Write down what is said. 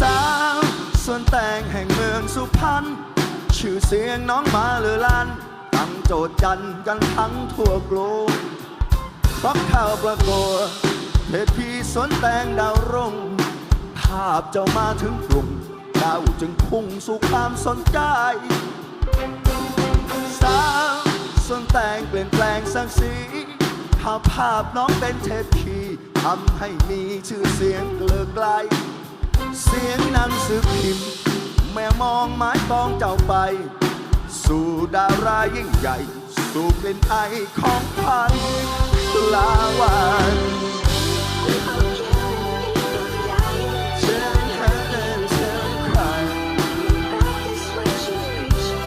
สาวส่วนแต่งแห่งเมืองสุพรรณชื่อเสียงน้องมาเลือลันตั้งโจทย์จันกันทั้งทั่วกลมเพราะข้าวประโกเพชรพีสวนแต่งดาวรุ่งภาพเจ้ามาถึงกลุ่มดาวจึงพุ่งสู่ความสนใจสาวสวนแต่งเปลี่ยนแปลงสังสีภาพภาพน้องเป็นเทพีทำให้มีชื่อเสียงเกลือไกล เสียงหนังสือพิมพ์ แม่มองไม้ปองเจ้าไป สู่ดารายิ่งใหญ่ สู่กลิ่นไอของพันลาวัน